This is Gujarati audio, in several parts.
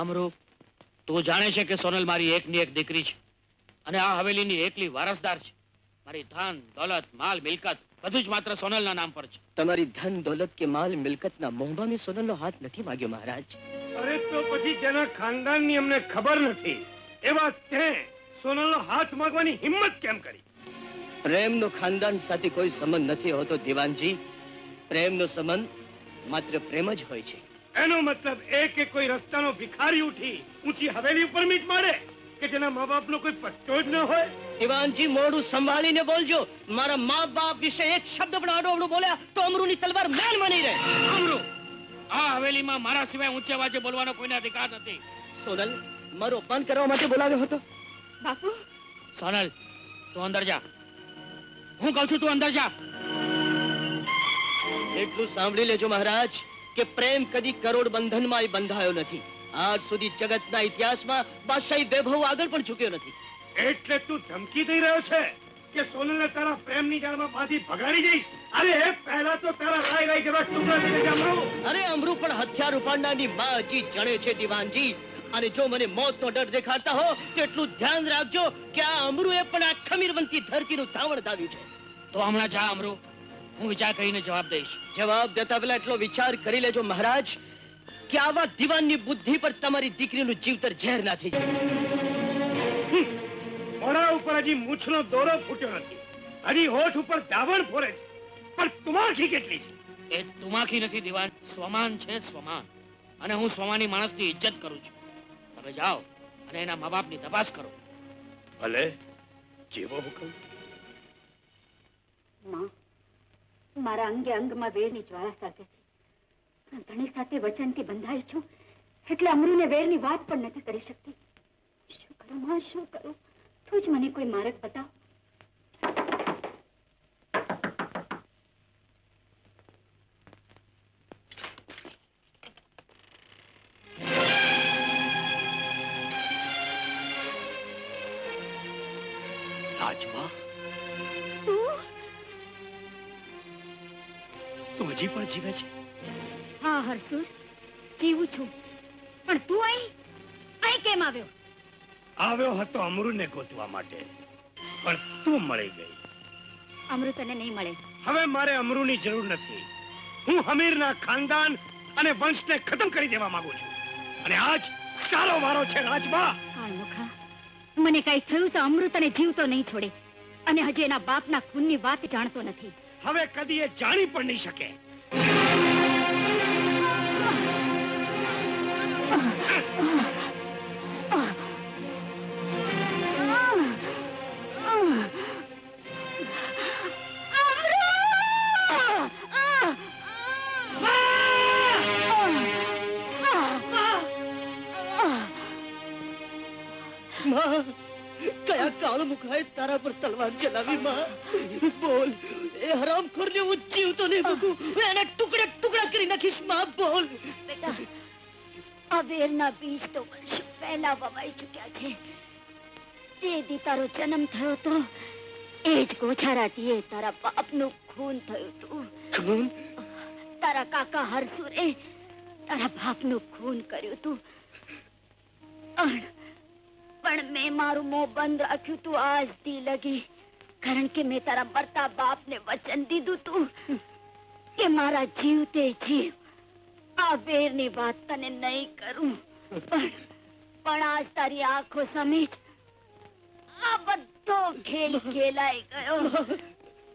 અમરૂ તું જાણે છે કે સોનલ મારી એકની એક દીકરી છે. અને આ હવેલીની એકલી વારસદાર છે. મારી ધન દોલત માલ મિલકત બધું જ માત્ર સોનલના નામ પર છે. તમારી ધન દોલત કે માલ મિલકતના મોહમાં મેં સોનલનો હાથ નથી માગ્યો મહારાજ. અરે તો પછી જેના ખાનદાનની અમને ખબર નથી એવા તે સોનલનો હાથ માંગવાની હિંમત કેમ કરી? પ્રેમનો ખાનદાન સાથે કોઈ સંબંધ નથી હોતો દિવાનજી. પ્રેમનો સંબંધ માત્ર પ્રેમ જ હોય છે. એનો મતલબ એ કે કોઈ રસ્તાનો ભિખારી ઉઠી ઊંચી હવેલી ઉપર મીટ મારે કે જેના મા બાપનો કોઈ પટ્ટો જ ન હોય? દિવાનજી મોઢું સંભાળીને બોલજો. મારા મા બાપ વિશે એક શબ્દ પણ આડોવડું બોલ્યા તો અમરુની તલવાર મેલ માની રહે. અમરૂ આ હવેલીમાં મારા સિવાય ઊંચે વાજે બોલવાનો કોઈને અધિકાર નથી. સોનલ મારો અપમાન કરવા માટે બોલાવ્યો હતો? બાપુ? સોનલ તું અંદર જા. હું કહું છું તું અંદર જા. એટલું સાંભળી લેજો મહારાજ. કે પ્રેમ કદી કરોડ બંધનમાં બંધાયો નથી. આજ સુધી જગતના ઇતિહાસમાં બાદશાહી વૈભવ આગળ પણ ઝૂક્યો નથી. એટલે તું ધમકી દઈ રહ્યો છે કે સોનલને તારા પ્રેમની જાળમાં બાંધી ભગાડી જઈશ અરે એ પહેલા તો તારા રાય રાય જેવા ટુકડા થઈ જશે અમરું. અરે અમરુ પણ હથિયાર ઉપાડનારની માં હજી જણે છે દિવાનજી. અને જો મને મોતનો ડર દેખાડતા હો તો એટલું ધ્યાન રાખજો કે આ અમરુએ પણ આ ખમીરવંતી ધરતીનું ધાવણ ધાવ્યું છે. તો હમણાં જા અમરૂ હું વિચાર કરીને જવાબ દઈશ. જવાબ દેતા પહેલા એટલો વિચાર કરી લેજો મહારાજ કે આવા દિવાનની બુદ્ધિ પર તમારી દીકરીનું જીવતર ઝેર ના થઈ જાય. મોઢા ઉપર હજી મૂછનો દોરો ફૂટ્યો નથી. હજી હોઠ ઉપર દાવણ ફોરે છે. પણ તુમાખી કેટલી છે? એ તુમાખી નથી દિવાન. સ્વમાન છે સ્વમાન. અને હું સ્વમાની માણસની ઇજ્જત કરું છું. તમે જાઓ અને એના મા બાપની તપાસ કરો. ભલે. જેવો હુકમ. માં મારા અંગે અંગમાં વેરની જ્વાળા સાથે. છે ધણી સાથે વચનથી બંધાઈ છું, એટલે અમરીને વેરની વાત પણ નથી કરી શકતી. શું કરું માં, શું કરું? તું જ મને કોઈ માર્ગ બતાવ. રાજમા? તું હજી પણ જીવે છે. હા હરસુર જીવું છું. પણ તું અહીં? અહીં કેમ આવ્યો? આવ્યો હતો અમરુને ગોતવા માટે. પણ તું મળી ગઈ. અમૃત તને નહીં મળે. હવે મારે અમરુની જરૂર નથી. હું હમીરના ખાનદાન અને વંશને ખતમ કરી દેવા માંગુ છું. અને આજ તારો વારો છે રાજબા. કાળમુખા મને કઈ થયું તો અમૃત અને જીવતો નહીં છોડે. અને હજી એના બાપના ખૂનની વાત જાણતો નથી. હવે કદી એ જાણી પણ નહીં શકે. માં! કયા કાળ મુખાએ તારા પર તલવાર ચલાવી માં? બોલ. એ હરામખોરને હું જીવતો નહીં મૂકું એને ટુકડે ટુકડા કરી નાખીશમાં. બોલ. બેટા આ વેરના બીજ તો વર્ષ પહેલા વવાઈ ચૂક્યા છે. જે દી તારો જન્મ થયો તો એ જ ગોછારાટીએ તારા બાપનું ખૂન થયું તું. ખૂન? તારા કાકા હરસુરે તારા બાપનું ખૂન કર્યું તું. પણ પણ મેં મારું મોં બંધ રાખ્યું તું આજ દી લગી. કારણ કે મેં તારા મરતા બાપને વચન દીધું તું કે મારા જીવતે જીવ. આ વેરની વાત તને નહીં કરું. પણ પણ આજ તારી આંખો સમીજ આ બધો ખેલ ખેલાઈ ગયો.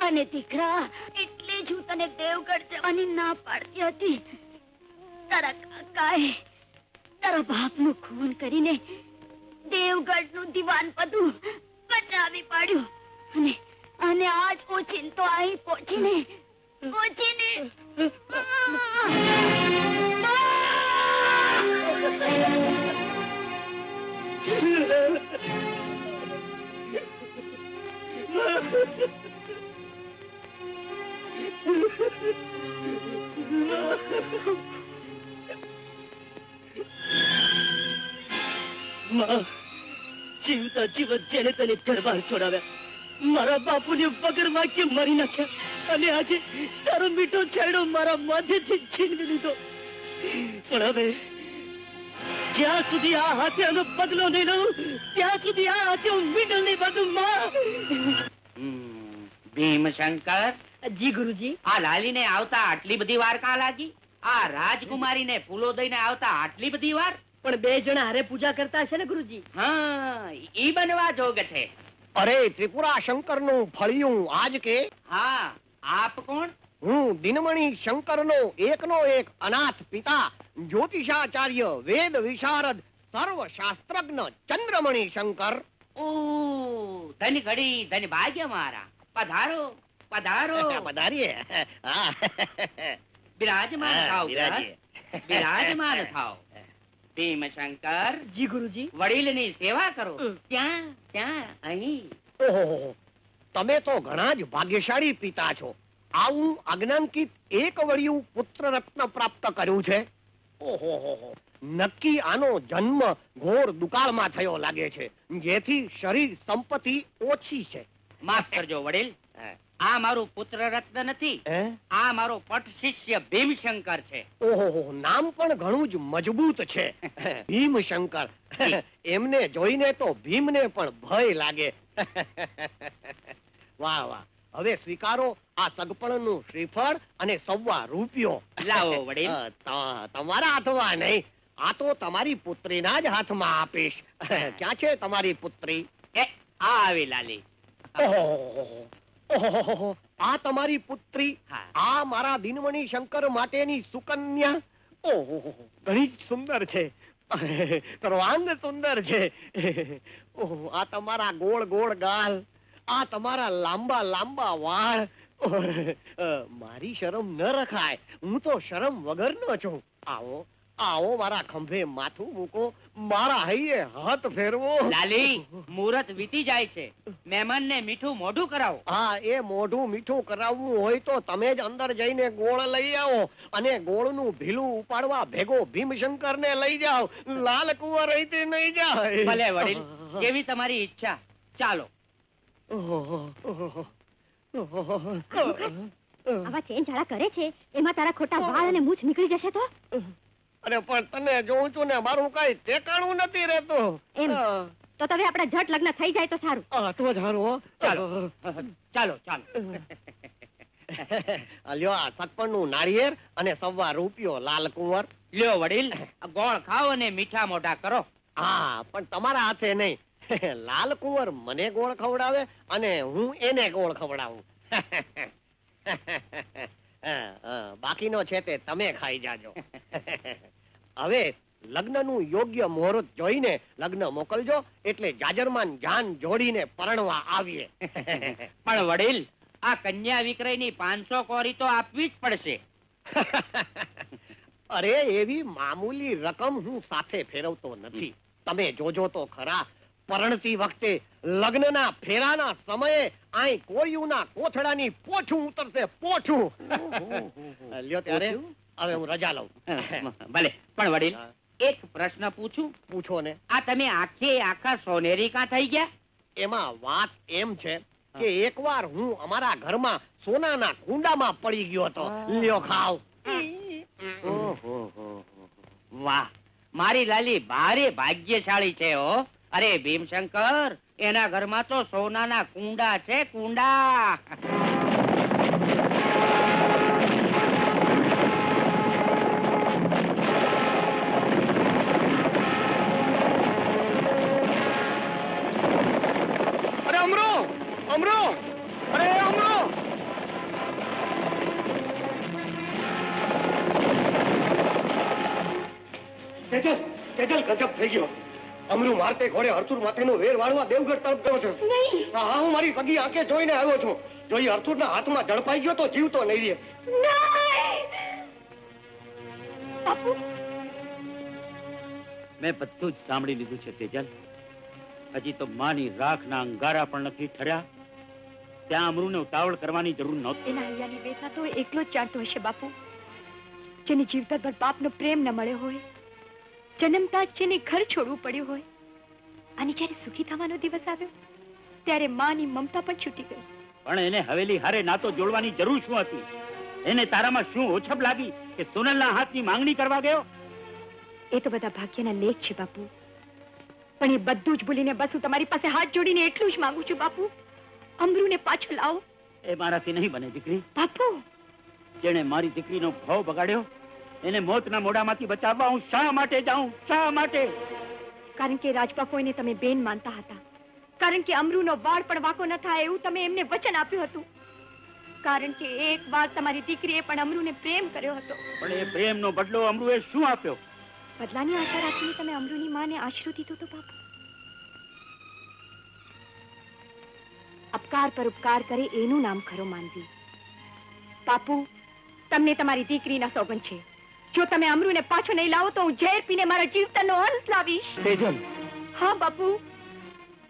અને દીકરા, એટલે જ હું તને દેવગઢ જવાની ના પાડતી હતી. તારા કાકાએ તારા બાપનું ખૂન કરીને દેવગઢનું દિવાન પદું બચાવી પાડ્યું. અને અને આજ પહોંચીને તો અહીં પહોંચીને પહોંચીને માં. જીવતા જીવત જેને તને દરબાર છોડાવ્યા મારા બાપુને વગર વાક્ય મરી નાખ્યા અને આજે તારો મીઠો છેડો મારા માથેથી છીનવી લીધો. પણ હવે જ્યાં સુધી આ હાથે આનો બદલો નહીં લઉં ત્યાં સુધી આ હાથે હું મીંડલ નહીં બાંધું માં. ભીમશંકર? જી ગુરુજી. આ લાલીને આવતા આટલી બધી વાર કા લાગી? આ રાજકુમારીને ફૂલો દઈને આવતા આટલી બધી વાર? પણ બે જણા હારે પૂજા કરતા હશે ને ગુરુજી? હા ઈ બનવા જોગ છે. અરે ત્રિપુરા શંકરનું ફળિયું આજ કે? હા આપ કોણ? હું દિનમણી શંકર નો એક અનાથ પિતા જ્યોતિષાચાર્ય વેદ વિશારદ સર્વ શાસ્ત્રજ્ઞ ચંદ્રમણી શંકર. ઓ ધન ઘડી ધન ભાગ્ય મારા. પધારો પધારો. પધારીએ. હા. બિરાજમાન થાવ. બિરાજમાન થાવ. ભીમશંકર જી ગુરુજી. વડીલની સેવા કરો. ત્યાં ત્યાં અહીં. ઓહોહો. તમે તો ઘણા જ ભાગ્યશાળી પિતા છો. આવું અજ્ઞાનકિત એક વળિયું પુત્ર રત્ન પ્રાપ્ત કર્યું છે. ઓહો નક્કી આનો જન્મ ઘોર દુકાળમાં થયો લાગે છે. જેથી શરીર સંપત્તિ ઓછી છે. માફ કરજો વડીલ. આ મારું પુત્ર રત્ન નથી આ મારો પટ શિષ્ય ભીમશંકર છે. ઓહો નામ પણ ઘણું જ મજબૂત છે. ભીમશંકર. એમને જોઈને તો ભીમને પણ ભય લાગે. વાહ વાહ. હવે સ્વીકારો આ સગપણનું શ્રીફળ અને સવા રૂપિયો. લાવો વડીલ. તમારા હાથમાં નહીં. આ તો તમારી પુત્રીના જ હાથમાં આપીશ. ક્યાં છે તમારી પુત્રી? એ આ આવી લાલી. ઓહોહોહો. આ તમારી પુત્રી આ મારા દિનમણી શંકર માટેની સુકન્યા. ઓહો ઘણી જ સુંદર છે. સર્વાંગ સુંદર છે. ઓહો આ તમારા ગોળ ગોળ ગાલ આ તમારા લાંબા લાંબા વાળ. ઓહ, મારી શરમ ન રખાય. હું તો શરમ વગરનો છું. આવો. આવો મારા ખંભે માથું મૂકો મારા હૈયે હાથ ફેરવો. લાલી મુહૂર્ત વીતી જાય છે. મહેમાનને મીઠું મોઢું કરાવો. હા એ મોઢું મીઠું કરાવવું હોય તો તમે જ અંદર જઈને ગોળ લઈ આવો અને ગોળનું ભીલું ઉપાડવા ભેગો ભીમશંકર ને લઈ જાઓ. લાલ કુંવર અહીંથી નહીં જાય. ભલે વડીલ કેવી તમારી ઈચ્છા? ચાલો. આવા ચેન ચાળા કરે છે? એમાં તારા ખોટા વાળ અને મૂછ નીકળી જશે તો? અરે પણ તને જોઉં છું ને મારું કઈ ઠેકાણું નથી રહેતું. એમ. તો તમે આપણે ઝટ લગ્ન થઈ જાય તો સારું. હા, તો જ હારું હો. ચાલો. ચાલો ચાલો. લ્યો આ સગપણનું નાળિયેર અને સવા રૂપિયો લાલ કુંવર. લ્યો વડીલ ગોળ ખાઓ અને મીઠા મોઢા કરો. હા પણ તમારા હાથે નહીં. લાલ કુંવર મને ગોળ ખવડાવે અને હું એને ગોળ ખવડાવું. બાકીનો છે તે તમે ખાઈ જાજો. હવે લગ્નનું યોગ્ય મુહૂર્ત જોઈને લગ્ન મોકલજો એટલે જાજરમાન જાન જોડીને પરણવા આવીએ. પણ વડીલ આ કન્યા વિક્રયની પાંચસો કોરી તો આપવી જ પડશે. અરે એવી મામૂલી રકમ હું સાથે ફેરવતો નથી. તમે જોજો તો ખરા પરણતી વખતે લગ્નના ફેરાના સમયે આઈ કોળિયુંના કોથળાની પોઠું ઉતરશે પોઠું. લ્યો ત્યારે હવે હું રજા લઉં. ભલે. પણ વડીલ એક પ્રશ્ન પૂછું? પૂછો ને. આ તમે આખે આખા સોનેરી કા થઈ ગયા? એમાં વાત એમ છે કે એકવાર હું અમારા ઘરમાં સોનાના કુંડામાં પડી ગયો હતો. લ્યો ખાવ. વાહ. મારી લાલી ભારે ભાગ્યશાળી છે હો. અરે ભીમશંકર એના ઘરમાં તો સોનાના કુંડા છે કુંડા. તેજલ તેજલ ગજબ થઈ ગયો. અમરું મારતે ઘોડે હરતુર માથેનો વેર વાળવા દેવગઢ તરફ ગયો છે. હા હા, હું મારી પગી આંખે જોઈને આવ્યો છું. જો એ હરતુરના હાથમાં ઝડપાઈ ગયો તો જીવતો નહીં રહે. મેં બધું જ સાંભળી લીધું છે તેજલ. હજી તો માની રાખના અંગારા પણ નથી ઠર્યા. ત્યાં અમરુને ઉતાવળ કરવાની જરૂર નહોતી એના તો એકલો જ જાણતો હશે બાપુ. જેને જીવતા ભર બાપનો પ્રેમ ન મળ્યો હોય જન્મતા જ જેને ઘર છોડવું પડ્યું હોય. અને જ્યારે સુખી થવાનો દિવસ આવ્યો ત્યારે માની મમતા પણ છૂટી ગઈ. પણ એને હવેલી હારે નાતો જોડવાની જરૂર શું હતી? એને તારામાં શું ઓછપ લાગી કે સોનલના હાથની માંગણી કરવા ગયો? એ તો બધા ભાગ્યના લેખ છે બાપુ. પણ એ બધું જ ભૂલીને બસ હું તમારી પાસે હાથ જોડીને એટલું જ માંગુ છું બાપુ. અમરુને પાછો લાવો. એ મારાથી નહીં બને દીકરી. બાપુ! જેણે મારી દીકરીનો ભાવ બગાડ્યો એને મોતના મોઢામાંથી બચાવવા હું શા માટે જાઉં? શા માટે? કારણ કે રાજબાપુ તમે બેન માનતા હતા. કારણ કે અમરુનો વાળ પણ વાકો ન થાય એવું તમે એમને વચન આપ્યું હતું. કારણ કે એક વાર તમારી દીકરીએ પણ અમરુને પ્રેમ કર્યો હતો. પણ એ પ્રેમનો બદલો અમરુએ શું આપ્યો? બદલાની આશા રાખીને તમે અમરુની માને આશરો દીધો તો બાપુ. અપકાર પર ઉપકાર કરે એનું નામ ખરો માનવી. બાપુ તમને તમારી દીકરીના સોગંદ છે. જો તમે અમરુને પાછો નહીં લાવો તો હું ઝેર પીને મારા જીવતરનો અંત લાવીશ. તેજલ. હા બાપુ.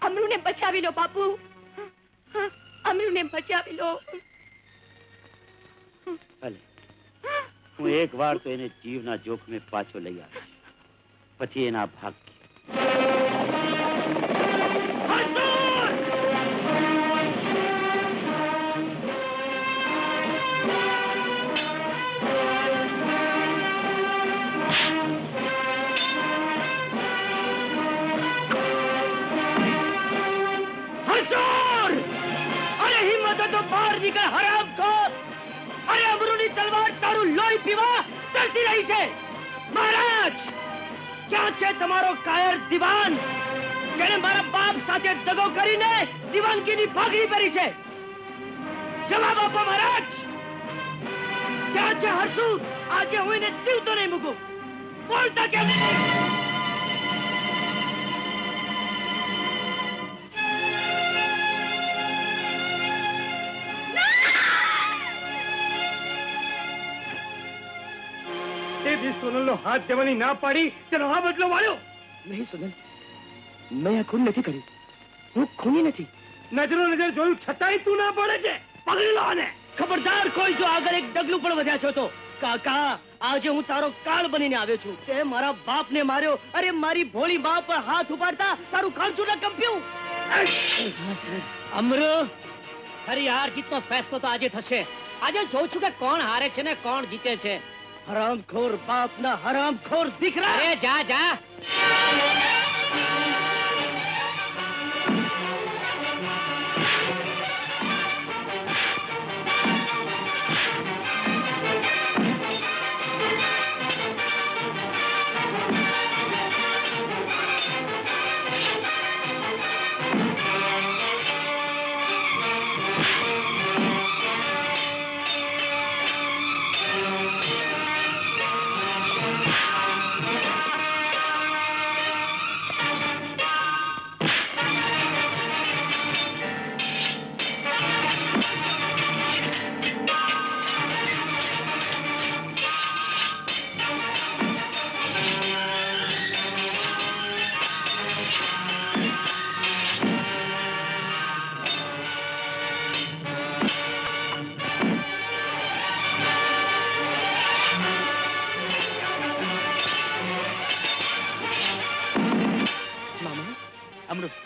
અમરુને બચાવી લો બાપુ. અમરુને બચાવી લો. ભલે હું એક વાર તો એને જીવના જોખમે પાછો લઈ આવીશ. પછી એના ભાગ્ય. તારું પીવા તરસી રહી છે? મહારાજ, ક્યાં છે તમારો કાયર દિવાન? જેને મારા બાપ સાથે દગો કરીને દિવાનગીની ભાગરી કરી છે? જવાબ આપો મહારાજ. ક્યાં છે હરસુ આજે હું એને જીવતો નહીં મૂકું. બોલતા કેમ નહીં? દી સોનલનો હાથ દેવાની ના પાડી તેનો આ બદલો વાળ્યો. નહીં સુનલ. મેં આ ખૂન નથી કર્યું. હું ખૂની નથી. નજરો નજર જોયું છતાંય તું ના પડે છે. પકડી લો આને. ખબરદાર કોઈ જો આગળ એક ડગલું પણ વધ્યા છો તો. કાકા આજે હું તારો કાળ બનીને આવ્યો છું. તે મારા બાપને માર્યો. અરે મારી ભોળી બા પર હાથ ઉપાડતા તારું ન કંપ્યું. અમર ખરી હાર જીતનો ફેસલો તો આજે થશે. આજે જોઉં છું કે કોણ હારે છે ને કોણ જીતે છે. હરામખોર બાપના હરામખોર દીકરા જા જા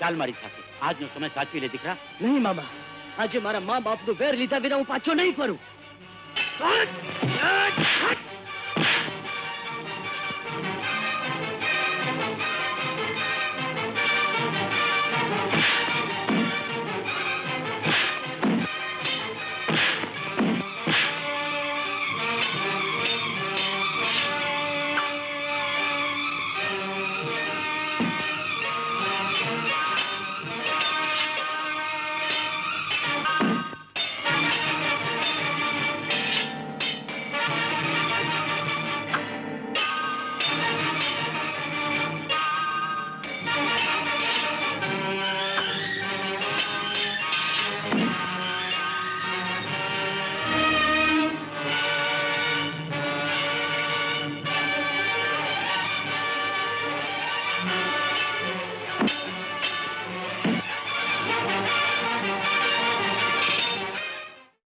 ચાલ મારી સાથે. આજનો સમય સાચવી લે દીકરા. નહીં મામા. આજે મારા મા બાપનું વેર લીધા વિના હું પાછો નહીં ફરું!